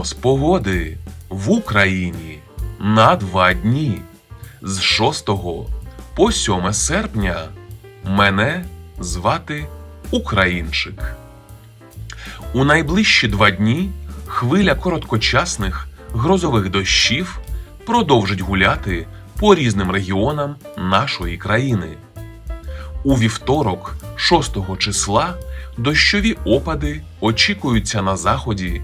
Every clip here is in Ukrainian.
Прогноз погоди в Україні на два дні з 6 по 7 серпня. Мене звати Українчик. У найближчі два дні хвиля короткочасних грозових дощів продовжить гуляти по різним регіонам нашої країни. У вівторок, 6 числа, дощові опади очікуються на заході,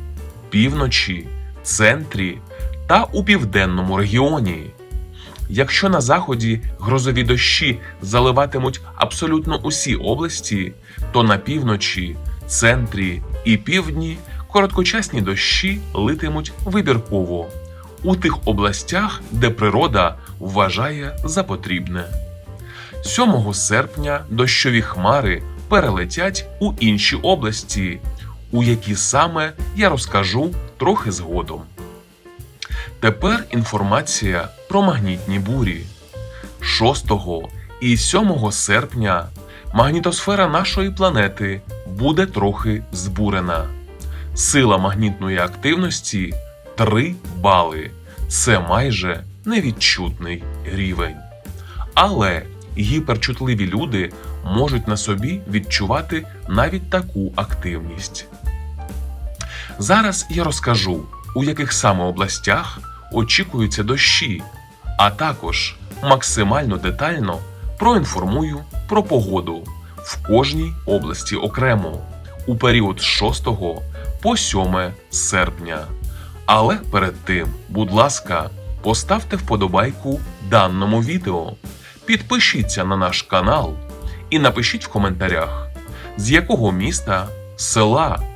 півночі, центрі та у південному регіоні. Якщо на заході грозові дощі заливатимуть абсолютно усі області, то на півночі, центрі і півдні короткочасні дощі литимуть вибірково у тих областях, де природа вважає за потрібне. 7 серпня дощові хмари перелетять у інші області, у які саме я розкажу трохи згодом. Тепер інформація про магнітні бурі. 6 і 7 серпня магнітосфера нашої планети буде трохи збурена. Сила магнітної активності 3 бали. Це майже невідчутний рівень. Але гіперчутливі люди можуть на собі відчувати навіть таку активність. Зараз я розкажу, у яких саме областях очікуються дощі, а також максимально детально проінформую про погоду в кожній області окремо у період з 6 по 7 серпня. Але перед тим, будь ласка, поставте вподобайку даному відео, підпишіться на наш канал і напишіть в коментарях, з якого міста, села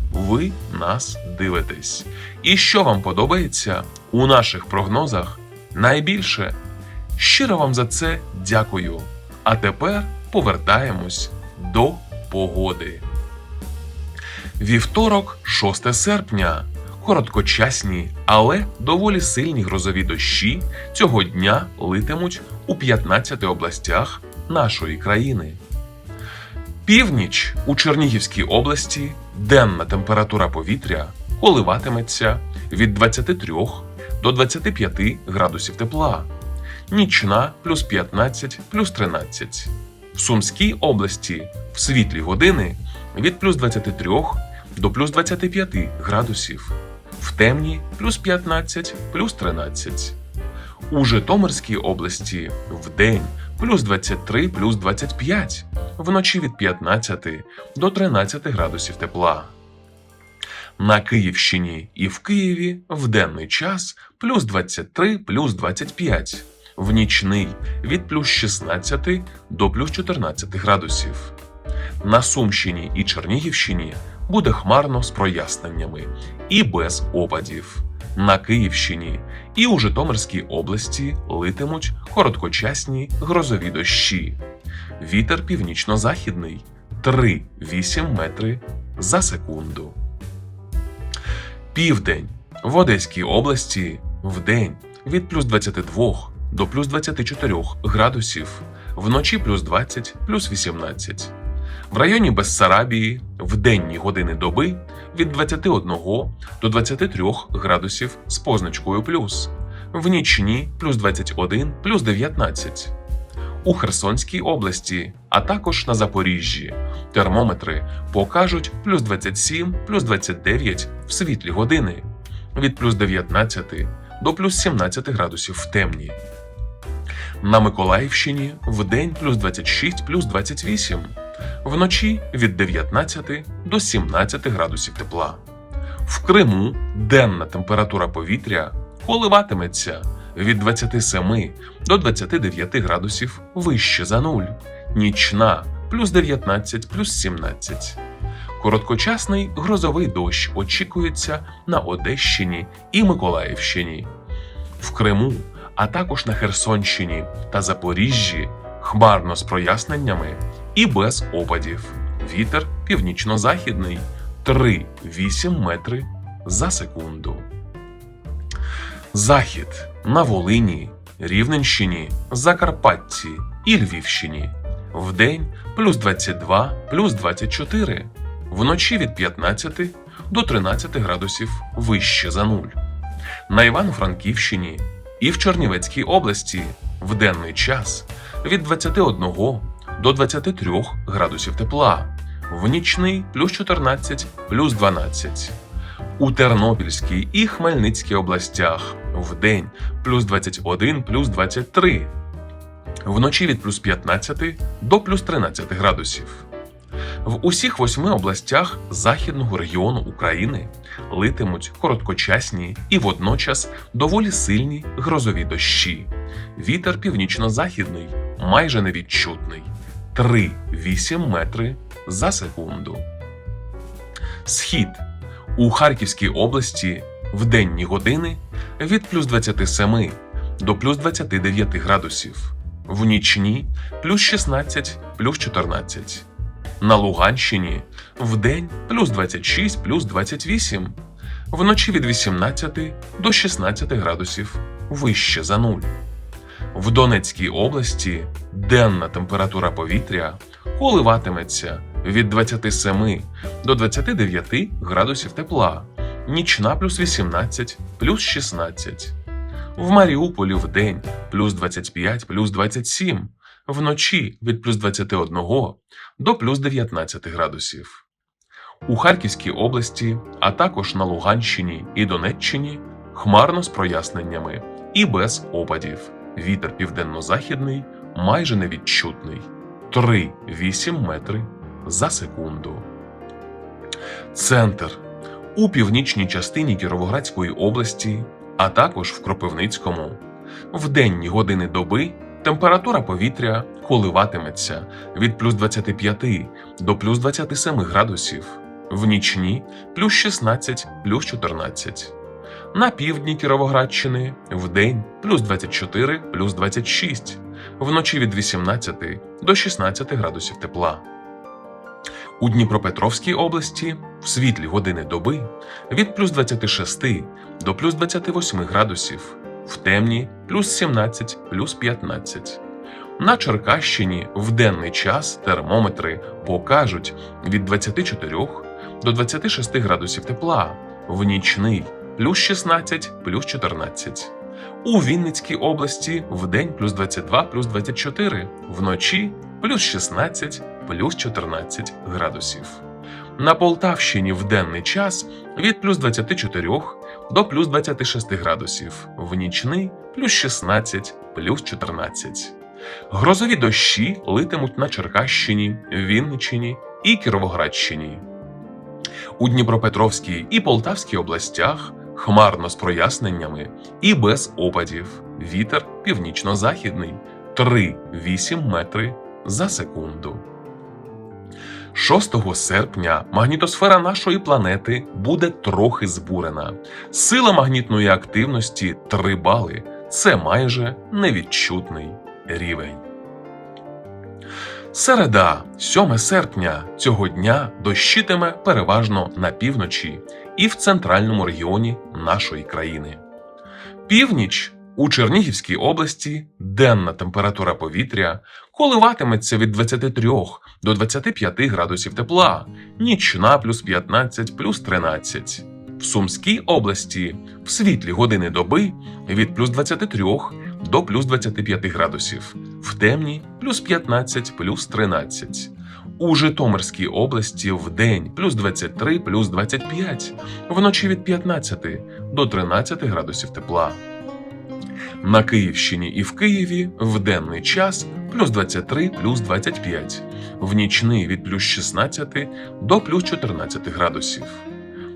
ви нас дивитесь, і що вам подобається у наших прогнозах найбільше. Щиро вам за це дякую. А тепер повертаємось до погоди. Вівторок, 6 серпня. Короткочасні, але доволі сильні грозові дощі цього дня литимуть у 15 областях нашої країни. Північ у Чернігівській області денна температура повітря коливатиметься від 23 до 25 градусів тепла, нічна плюс 15 плюс 13. В Сумській області в світлі години від плюс 23 до плюс 25 градусів, в темні плюс 15 плюс 13. У Житомирській області в день плюс 23 плюс 25, вночі від 15 до 13 градусів тепла. На Київщині і в Києві в денний час плюс 23 плюс 25, в нічний від плюс 16 до плюс 14 градусів. На Сумщині і Чернігівщині буде хмарно з проясненнями і без опадів. На Київщині і у Житомирській області литимуть короткочасні грозові дощі. Вітер північно-західний 3-8 метри за секунду. Південь в Одеській області вдень від плюс 22 до плюс 24 градусів, вночі плюс 20 плюс 18. В районі Бессарабії в денні години доби від 21 до 23 градусів з позначкою плюс, в нічні плюс 21 плюс 19. У Херсонській області, а також на Запоріжжі. Термометри покажуть плюс 27 плюс 29 в світлі години, від плюс 19 до плюс 17 градусів в темні. На Миколаївщині в день плюс 26 плюс 28, вночі від 19 до 17 градусів тепла. В Криму денна температура повітря коливатиметься від 27 до 29 градусів вище за нуль, нічна плюс 19 плюс 17. Короткочасний грозовий дощ очікується на Одещині і Миколаївщині. В Криму, а також на Херсонщині та Запоріжжі хмарно з проясненнями і без опадів. Вітер північно-західний 3-8 метри за секунду. Захід на Волині, Рівненщині, Закарпатті і Львівщині. Вдень плюс 22, плюс 24. Вночі від 15 до 13 градусів вище за нуль. На Івано-Франківщині і в Чернівецькій області в денний час від 21 до 23 градусів тепла, в нічний плюс 14, плюс 12. У Тернопільській і Хмельницькій областях в день плюс 21, плюс 23. Вночі від плюс 15 до плюс 13 градусів. В усіх восьми областях західного регіону України литимуть короткочасні і водночас доволі сильні грозові дощі. Вітер північно-західний, майже невідчутний 3-8 метри за секунду. Схід у Харківській області в денні години від плюс 27 до плюс 29 градусів, в нічні плюс 16 плюс 14. На Луганщині в день плюс 26 плюс 28, вночі від 18 до 16 градусів вище за нуль. В Донецькій області денна температура повітря коливатиметься від 27 до 29 градусів тепла, нічна плюс 18 плюс 16. В Маріуполі в день плюс 25 плюс 27, вночі від плюс 21 до плюс 19 градусів. У Харківській області, а також на Луганщині і Донеччині хмарно з проясненнями і без опадів. Вітер південно-західний майже невідчутний 3-8 метри за секунду. Центр у північній частині Кіровоградської області, а також в Кропивницькому. В денні години доби температура повітря коливатиметься від плюс 25 до плюс 27 градусів, в нічні плюс 16 плюс 14. На півдні Кіровоградщини в день плюс 24 плюс 26, вночі від 18 до 16 градусів тепла. У Дніпропетровській області в світлі години доби від плюс 26 до плюс 28 градусів, в темні плюс 17 плюс 15. На Черкащині в денний час термометри покажуть від 24 до 26 градусів тепла, в нічний плюс 16 плюс 14. У Вінницькій області в день плюс 22 плюс 24, вночі плюс 16 плюс 14 градусів. На Полтавщині в денний час від плюс 24 до плюс 26 градусів, в нічний плюс 16 плюс 14. Грозові дощі литимуть на Черкащині, Вінниччині і Кіровоградщині. У Дніпропетровській і Полтавській областях хмарно з проясненнями і без опадів. Вітер північно-західний 3-8 метри за секунду. 6 серпня магнітосфера нашої планети буде трохи збурена. Сила магнітної активності 3 бали. Це майже невідчутний рівень. Середа, 7 серпня цього дня дощитиме переважно на півночі і в центральному регіоні нашої країни. Північ у Чернігівській області денна температура повітря коливатиметься від 23 до 25 градусів тепла, нічна плюс 15 плюс 13. В Сумській області в світлі години доби від плюс 23 до плюс 25 градусів, в темні плюс 15 плюс 13. У Житомирській області в день плюс 23 плюс 25, вночі від 15 до 13 градусів тепла. На Київщині і в Києві в денний час плюс 23 плюс 25, в нічний від плюс 16 до плюс 14 градусів.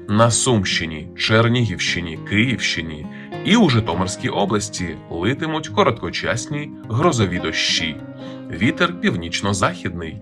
На Сумщині, Чернігівщині, Київщині і у Житомирській області литимуть короткочасні грозові дощі. Вітер північно-західний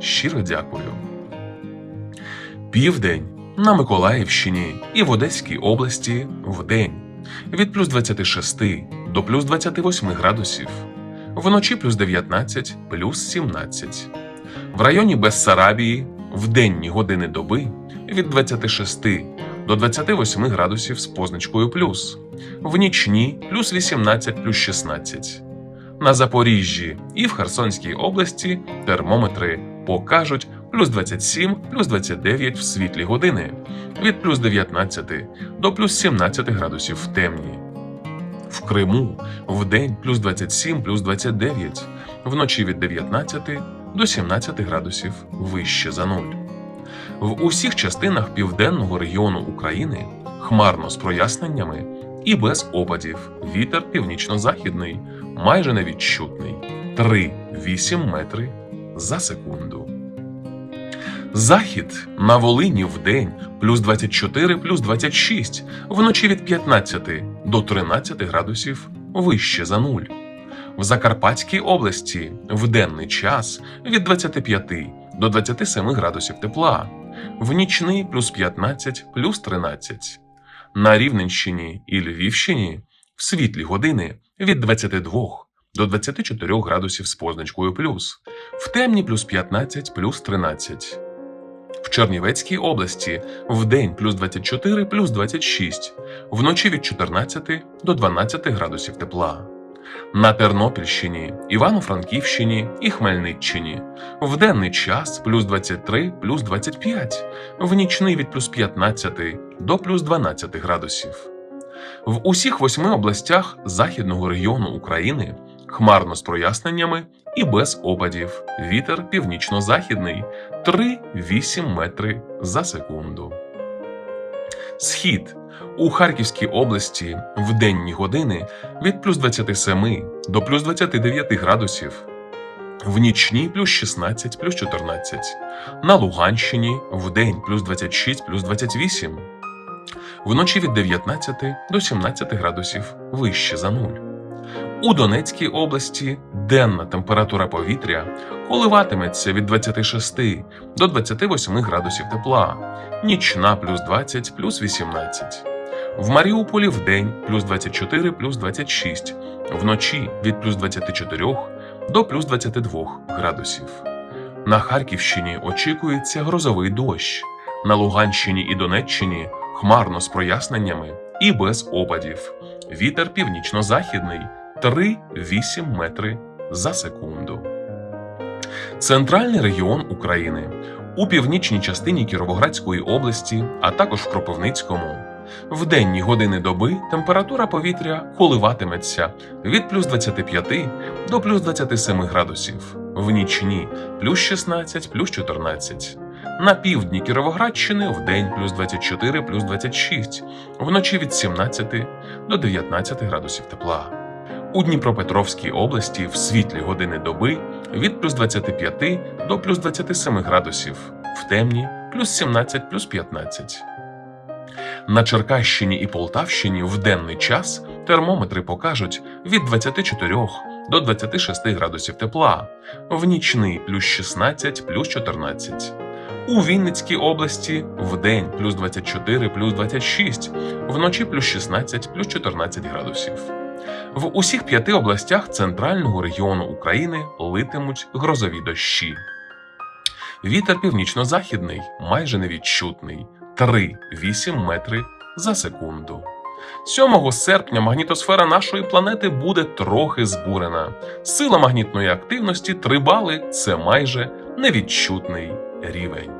Щиро дякую. Південь на Миколаївщині і в Одеській області вдень від плюс 26 до плюс 28 градусів, вночі плюс 19 плюс 17. В районі Бессарабії в денні години доби від 26 до 28 градусів з позначкою плюс, в нічні плюс 18 плюс 16. На Запоріжжі і в Херсонській області термометри покажуть плюс 27, плюс 29 в світлі години, від плюс 19 до плюс 17 градусів в темні. В Криму в день плюс 27, плюс 29, вночі від 19 до 17 градусів вище за нуль. В усіх частинах південного регіону України хмарно з проясненнями і без опадів. Вітер північно-західний, майже невідчутний 3-8 метри за секунду. Захід на Волині в день плюс 24 плюс 26, вночі від 15 до 13 градусів вище за нуль. В Закарпатській області в денний час від 25 до 27 градусів тепла, в нічний плюс 15 плюс 13. На Рівненщині і Львівщині в світлі години від 22 до 24 градусів з позначкою плюс, в темні плюс 15 плюс 13. В Чернівецькій області в день плюс 24 плюс 26, вночі від 14 до 12 градусів тепла. На Тернопільщині, Івано-Франківщині і Хмельниччині в денний час плюс 23 плюс 25, в нічний від плюс 15 до плюс 12 градусів. В усіх восьми областях західного регіону України хмарно з проясненнями і без опадів. Вітер північно-західний 3-8 метри за секунду. Схід у Харківській області в денні години від плюс 27 до плюс 29 градусів, в нічні плюс 16 плюс 14, на Луганщині в день плюс 26 плюс 28, вночі від 19 до 17 градусів вище за нуль. У Донецькій області денна температура повітря коливатиметься від 26 до 28 градусів тепла, нічна плюс 20 плюс 18. В Маріуполі в день плюс 24 плюс 26, вночі від плюс 24 до плюс 22 градусів. На Харківщині очікується грозовий дощ, на Луганщині і Донеччині хмарно з проясненнями і без опадів. Вітер північно-західний 3-8 метри за секунду. Центральний регіон України у північній частині Кіровоградської області, а також в Кропивницькому. В денні години доби температура повітря коливатиметься від плюс 25 до плюс 27 градусів, в нічні плюс 16 плюс 14. На півдні Кіровоградщини в день плюс 24 плюс 26, вночі від 17 до 19 градусів тепла. У Дніпропетровській області в світлі години доби від плюс 25 до плюс 27 градусів, в темні плюс 17 плюс 15. На Черкащині і Полтавщині в денний час термометри покажуть від 24 до 26 градусів тепла, в нічний плюс 16 плюс 14. У Вінницькій області в день плюс 24 плюс 26, вночі плюс 16 плюс 14 градусів. В усіх п'яти областях центрального регіону України литимуть грозові дощі. Вітер північно-західний майже невідчутний 3-8 метри за секунду. 7 серпня магнітосфера нашої планети буде трохи збурена. Сила магнітної активності 3 бали це майже невідчутний рівень.